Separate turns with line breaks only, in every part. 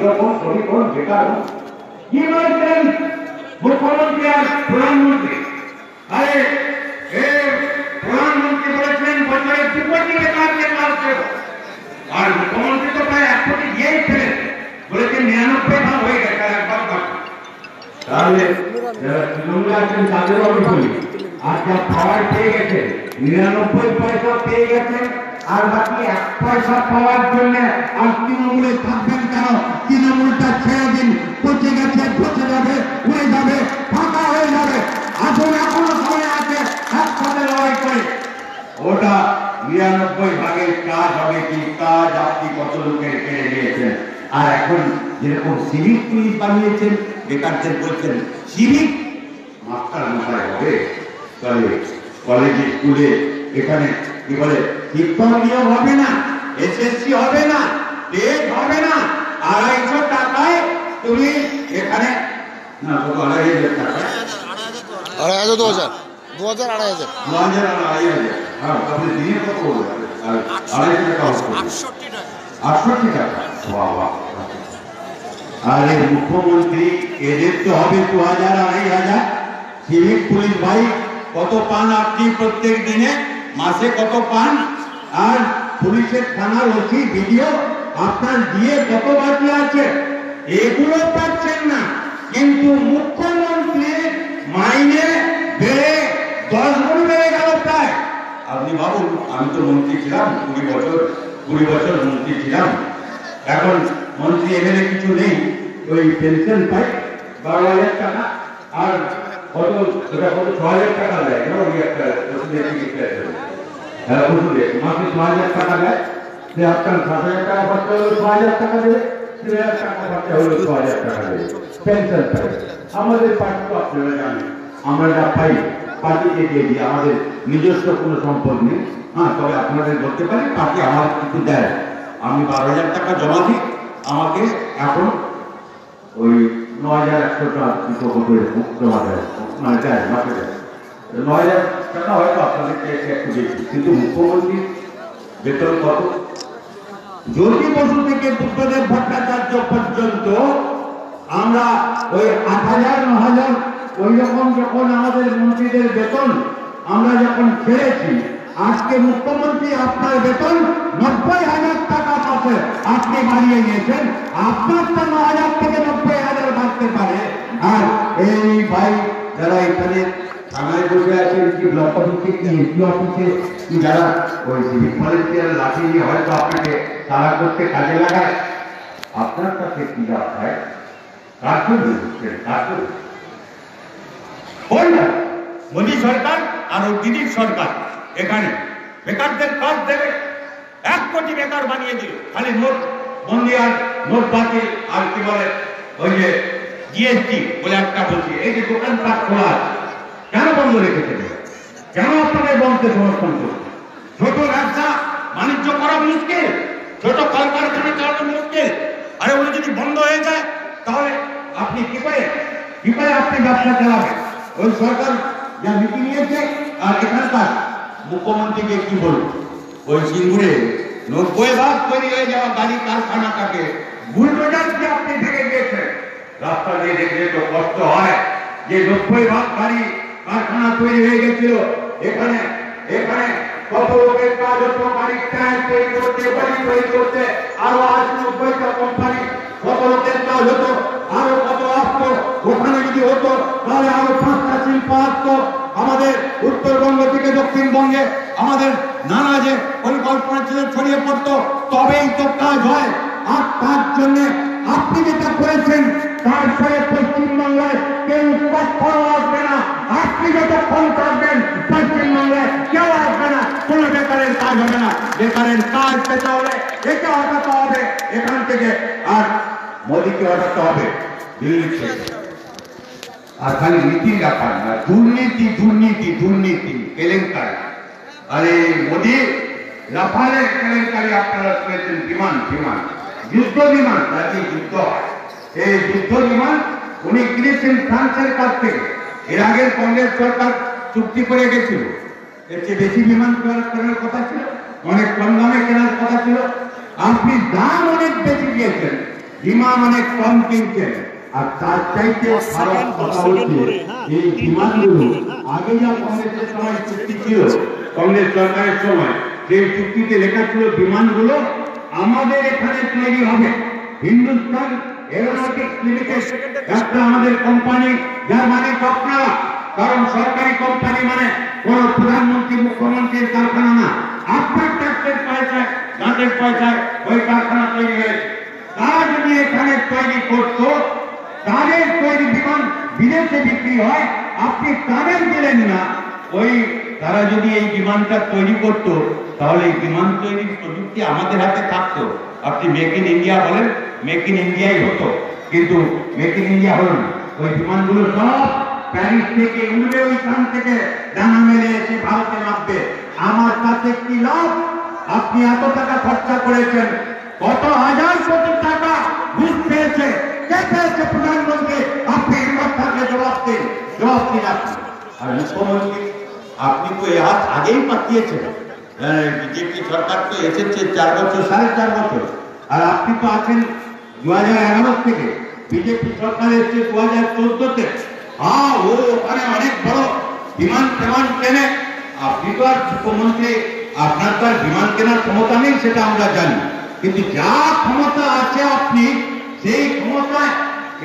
শ্রমিক হোক বেকার কি বলছেন মুখ্যমন্ত্রী আর প্রধানমন্ত্রী। আরে প্রধানমন্ত্রী বলেছেন বছরে দু কোটি বেকারকে কাজ আর মুখ্যমন্ত্রী তো প্রায় এক কোটি দিয়েই ফেলেন বলেছেন নিরানব্বই ভাগ হয়ে গেছে, আর একবার তাহলে তৃণমূলে আছেন তাদেরও আমি বলি আর যা পাওয়ার পেয়ে গেছে, নিরানব্বই পয়সা পেয়ে গেছেন আর বাকি এক পয়সা পাওয়ার জন্য আর তৃণমূলে থাকবেন কেন? তৃণমূলটা ছেড়ে দিন। পচে গেছে, পচে যাবে উড়ে যাবে, ফাঁকা হয়ে যাবে। আসুন, এখনও সময় আছে, একসাথে লড়াই করে। ওটা নিরানব্বই ভাগের কাজ হবে কি? কাজ আপনি কত লোকের কেড়ে নিয়েছেন। আর এখন যেরকম সিভিক পুলিশ বানিয়েছেন, বেকারদের বলছেন, সিভিক মাস্টার মশাই হবে তাহলে কলেজে স্কুলে এখানে কি বলে শিক্ষক নিয়োগ হবে না এসএসসি হবে না টেট হবে না আড়াইশো টাকায় তুমি এখানে না কত আড়াই হাজার টাকা।
আড়াই হাজার দু হাজার। দু হাজার আড়াই হাজার।
দু হাজার আড়াই হাজার। হ্যাঁ তাহলে দিনে কত পড়বে আর আড়াইশো টাকা আটষট্টি টাকা। বাহ বাহ আরে মুখ্যমন্ত্রী এদের তো হবে দু হাজার আড়াই হাজার। সিভিক পুলিশ ভাই কত পান আপনি প্রত্যেক দিনে? মাসে কত পান? আর পুলিশের থানার ওসি ভিডিও আপনার দিয়ে কত বাকি আছে? এগুলো পাচ্ছেন না। কিন্তু মুখ্যমন্ত্রী মাইনে বেড়ে দশ গুণ বেড়ে গেল প্রায়। আপনি ভাবুন, আমি তো মন্ত্রী ছিলাম, কুড়ি বছর কুড়ি বছর মন্ত্রী ছিলাম। এখন মন্ত্রী এমএলএ কিছু নেই, ওই পেনশন পাই, বারো হাজার টাকা, আর কত ছ হাজার টাকা দেয় ওই একটা চিকিৎসা হ্যাঁ ছ হাজার টাকা দেয়? আপনার হাজার টাকা ছ টাকা দেবে ছ হাজার টাকা আমাদের দিয়ে নিজস্ব কোনো সম্পদ নেই। হ্যাঁ তবে আপনাদের বলতে পারি পার্টি আমার কিছু দেয়। আমি বারো হাজার টাকা জমা দিই। আমাকে এখন ওই ন হাজার একশো টাকা কত জমা দেয় মানে দেয়, মাসে দেয়। ন হাজার টাকা হয়তো আপনাদেরকে একটু বেশি কিন্তু মুখ্যমন্ত্রী বেতন থেকে ভট্টাচার্য পর্যন্ত আমরা ওই আট হাজার, ন হাজার, ওই রকম যখন আমাদের মন্ত্রীদের বেতন আমরা যখন ছেড়েছি আজকে মুখ্যমন্ত্রী আপনার বেতন নব্বই হাজার টাকা পাশে আপনি বাড়িয়ে নিয়েছেন আপনার তো হাজার থেকে নব্বই হাজার বাড়তে পারে। আর এই ভাই যারা এখানে অফিসে কি এসপি অফিসে যারা ওই সিভিক ভলেন্টিয়ার লাঠি নিয়ে হয়তো আপনাকে তারা করতে কাজে লাগায়, আপনার কাছে কি লাভ হয়? কার জন্য হচ্ছে কার জন্য মোদী সরকার আর ওই দিদির সরকার এখানে। বেকারদের কাজ দেবে, এক কোটি বেকার বানিয়ে দিল। খালি নোট বন্দি আর নোট বাতিল, আর কি বলে, ওই যে জিএসটি বলে একটা বলছি। এই যে দোকানপাট খোলা কেন বন্ধ রেখেছে? কেন আপনাদের বন্ধকে সমর্থন করছে ছোট ব্যবসা বাণিজ্য করা মুশকিল, ছোট কলকারখানা চালানো মুশকিল। আরে ওগুলো যদি বন্ধ হয়ে যায়, তাহলে আপনি কি করে কি করে আপনি ব্যবসা চালাবেন? ওই সরকার যা নীতি নিয়েছে, আর এখানকার মুখ্যমন্ত্রীকে কি বলব? ওই সিঙ্গুরে নব্বই ভাগ তৈরি হয়ে যাওয়া গাড়ি কারখানাটাকে বুলডোজার দিয়ে আপনি ভেঙে দিয়েছেন। রাস্তা দিয়ে দেখলে তো কষ্ট হয় যে নব্বই ভাগ গাড়ি কারখানা তৈরি হয়ে গেছিল। এখানে এখানে কত লোকের কাজ হতো গাড়ির টায়ার তৈরি করতে বাড়ি তৈরি করতে, আরও আজ নব্বইটা কোম্পানি কত লোকের কাজ হতো, আরও কত আসতো, ওখানে যদি হতো, তাহলে আরও পাঁচটা শিল্প আসতো। আমাদের উত্তরবঙ্গ থেকে দক্ষিণবঙ্গে আমাদের নানা যে পরিকল্পনা ছিল ছড়িয়ে পড়তো, তবেই তো কাজ হয়। আর তার জন্য আপনি যেটা করেছেন তারপরে পশ্চিমবাংলায় কেউ কখনো আসবে না আপনি যতক্ষণ থাকবেন পশ্চিমবাংলায় কেউ আসবে না কোনো বেকারের কাজ হবে না বেকারের কাজ পেতে হলে একে হটাতে হবে এখান থেকে আর হবে। আর খালি না, দুর্নীতি দুর্নীতি দুর্নীতি, কেলেঙ্কারি। আরে মোদী কেলেঙ্কারি আপনারা শুনেছেন, বিমান বিমান। যুদ্ধ বিমান যাতে যুদ্ধ এই যুদ্ধ বিমান উনি কিনেছেন ফ্রান্সের কাছ থেকে। এর আগের কংগ্রেস সরকার চুক্তি করে গেছিল। এর চেয়ে বেশি বিমান কেনার কথা ছিল, অনেক কম দামে কেনার কথা ছিল। আপনি দাম অনেক বেশি দিয়েছেন। বিমান অনেক কম কিনছেন আর তার চাইতে
দশ
কথা হচ্ছে
হ্যাঁ,
এই
হ্যাঁ।
আগে যা কংগ্রেসের সময় চুক্তি ছিল। কংগ্রেস সরকারের সময় সেই চুক্তিতে লেখা ছিল বিমানগুলো আমাদের এখানে তৈরি হবে। হিন্দুস্তান এরোনটিক্স লিমিটেড একটা আমাদের কোম্পানি যার মানে আপনারা কারণ সরকারি কোম্পানি মানে কোন প্রধানমন্ত্রী মুখ্যমন্ত্রীর কারখানা না। আপনার ট্যাক্সের পয়সায় যাদের পয়সায় ওই কারখানা তৈরি হয়েছে। তারা যদি এখানে তৈরি করতো তাদের তৈরি বিমান বিদেশে বিক্রি হয়। আপনি তাদের দিলেন না। ওই তারা যদি এই বিমানটা তৈরি করত, তাহলে এই বিমান তৈরির প্রযুক্তি আমাদের হাতে থাকতো। আপনি মেক ইন ইন্ডিয়া বলেন, মেক ইন ইন্ডিয়াই হতো। কিন্তু মেক ইন ইন্ডিয়া হলো না। ওই বিমানগুলো সব প্যারিস থেকে উড়বে ওইখান থেকে ডানা মেলে এসে ভারতে নামবে। আমার কাছে কি লাভ? আপনি এত টাকা খরচা করেছেন কত হাজার কোটি টাকা ঘুষ পেয়েছে। কে পেয়েছে প্রধানমন্ত্রী? আপনি হিম্মত থাকলে জবাব দিন। জবাব দিন আপনি। আর মুখ্যমন্ত্রী, আপনি তো এই হাত আগেই পাঠিয়েছেন। বিজেপি সরকার তো এসেছে চার বছর, সাড়ে চার বছর। আর আপনি তো আছেন দু হাজার এগারো থেকে। বিজেপি সরকার এসছে দু হাজার চোদ্দতে। হ্যাঁ ও ওখানে অনেক বড় বিমান টেমান কেনে। আপনি তো আর মুখ্যমন্ত্রী, আপনার তো আর বিমান কেনার ক্ষমতা নেই, সেটা আমরা জানি। কিন্তু যা ক্ষমতা আছে আপনি, সেই ক্ষমতায়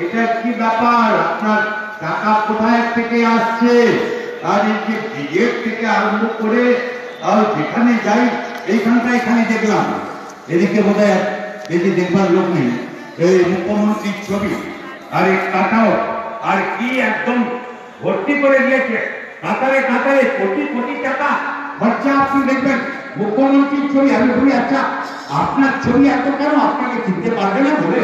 এটা কি ব্যাপার? আপনার টাকা কোথায় থেকে আসছে? আর এই যে থেকে আরম্ভ করে, আর যেখানে যাই, এইখানটা এখানে দেখলাম। এদিকে বোধ হয় বেশি দেখবার লোক নেই। এই মুখ্যমন্ত্রীর ছবি। আর এই কাটাও। আর কি একদম ভর্তি করে দিয়েছে। কাতারে কাতারে কোটি কোটি টাকা খরচা আপনি দেখবেন। মুখ্যমন্ত্রীর ছবি, আমি বলি আচ্ছা আপনার ছবি এত কেন আপনাকে চিনতে পারবে না বলে?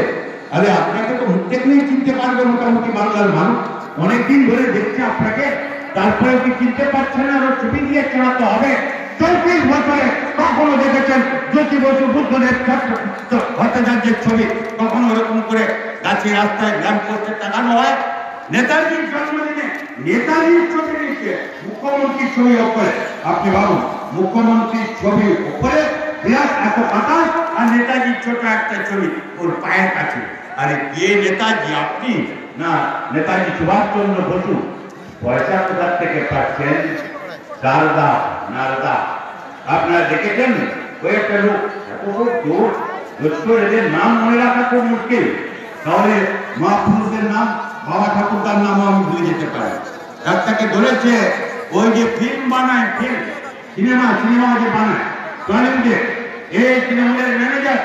আরে, আপনাকে তো মুখ দেখলেই চিনতে পারবে মোটামুটি বাংলার মানুষ। অনেকদিন ধরে দেখছে আপনাকে। তারপরে কি চিনতে পারছে না? আরও ছবি দিয়ে চেনাতে হবে। চৌত্রিশ বছরে কখনো দেখেছেন জ্যোতি বসু বুদ্ধদেব ভট্টাচার্যের ছবি? কখনো এরকম করে গাছে রাস্তায় ল্যাম্প পোস্টে টাঙানো হয় নেতাজির জন্মদিনে নেতাজির ছবি নিচ্ছে মুখ্যমন্ত্রীর ছবি ওপরে। আপনি ভাবুন, মুখ্যমন্ত্রীর ছবি ওপরে বিরাট এত আর ছোট একটা ছবি, ওর পায়ের কাছে। আরে কে নেতাজি, আপনি? না, নেতাজি সুভাষচন্দ্র বসু। পয়সা কোথার থেকে পাচ্ছেন? দারদা নারদা। আপনারা দেখেছেন? ওই একটা লোক, এত এদের নাম মনে রাখা খুব মুশকিল। তাহলে মহাপুরুষদের নাম, বাবা ঠাকুরদার নামও আমি ভুলে যেতে পারি। একটাকে ধরেছে ওই যে ফিল্ম বানায় ফিল্ম সিনেমা সিনেমা যে বানায়, টলিউডে এই তৃণমূলের ম্যানেজার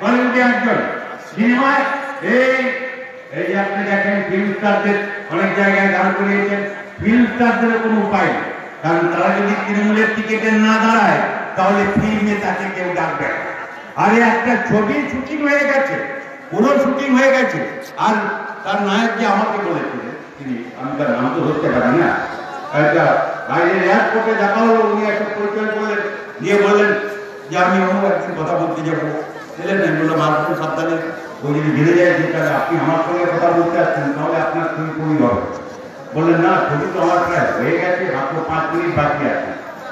টলিউডে একজন সিনেমায় এই এই যে আপনি দেখেন ফিল্ম স্টারদের অনেক জায়গায় দাঁড় করিয়েছেন ফিল্ম স্টারদের কোনো উপায় নেই কারণ তারা যদি তৃণমূলের টিকিটে না দাঁড়ায় তাহলে ফিল্মে তাকে কেউ ডাকবে আরে একটা ছবি শুটিং হয়ে গেছে পুরো শুটিং হয়ে গেছে আর তার নায়ক যে আমাকে বলেছিলেন তিনি আমি তার নাম তো ধরতে পারি না একটা বাইরে এয়ারপোর্টে দেখা হলো উনি একটা পরিচয় করলেন দিয়ে বললেন যে আমি অন্য একদিন কথা বলতে যাব না তাহলে আমার সঙ্গে কথা বলতে আসছেন, তাহলে না ছবি তো আমার হয়ে গেছে, মাত্র পাঁচ মিনিট বাকি আছে।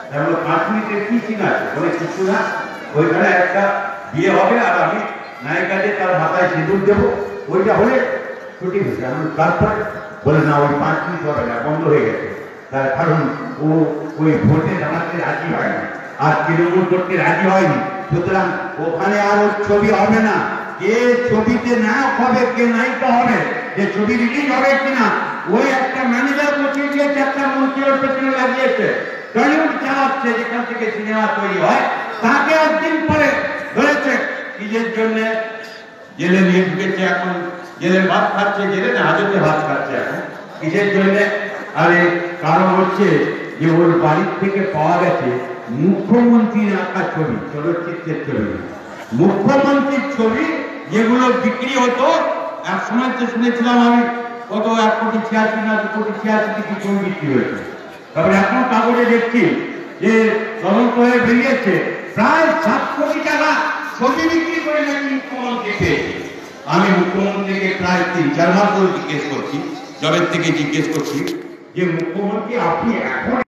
তাই বলল পাঁচ মিনিটের কি আছে? না, ওইখানে একটা বিয়ে হবে আর আমি নায়িকাদের তার মাথায় সিঁদুর দেবো, ওইটা হলে ছুটি হয়েছে। আমি তারপরে? বলে না, ওই পাঁচ মিনিট হবে না, বন্ধ হয়ে গেছে। তার কারণ ও ওই ভোটে দাঁড়াতে রাজি হয়নি। আর তৃণমূল করতে রাজি হয়নি। সুতরাং ওখানে আর ওর ছবি হবে না। কে ছবিতে নায়ক হবে, কে নায়িকা হবে। যে ছবি রিলিজ হবে কিনা, ওই একটা ম্যানেজার বসিয়ে দিয়েছে, একটা মন্ত্রী ওর পেছনে লাগিয়েছে। টলিউড চালাচ্ছে যেখান থেকে সিনেমা তৈরি হয়, তাকে একদিন পরে ধরেছে। জন্য? জেলে নিয়ে ঢুকেছে এখন। জেলে ভাত খাচ্ছে, জেলে না, হাজতে ভাত খাচ্ছে এখন। কিসের জন্য? আরে, কারণ হচ্ছে যে ওর বাড়ির থেকে পাওয়া গেছে মুখ্যমন্ত্রীর আঁকা ছবি, চলচ্চিত্রের ছবি। মুখ্যমন্ত্রীর ছবি যেগুলো বিক্রি হতো এক সময় তো শুনেছিলাম আমি কত এক কোটি ছিয়াশি না দু কোটি ছিয়াশি কি ছবি বিক্রি হয়েছে। তারপরে এখন কাগজে দেখছি যে তদন্ত হয়ে বেরিয়েছে, প্রায় সাত কোটি টাকা ছবি বিক্রি করে নাকি মুখ্যমন্ত্রী পেয়েছে। আমি মুখ্যমন্ত্রীকে প্রায় তিন চার মাস ধরে জিজ্ঞেস করছি জবের থেকে জিজ্ঞেস করছি যে, মুখ্যমন্ত্রী, আপনি এখন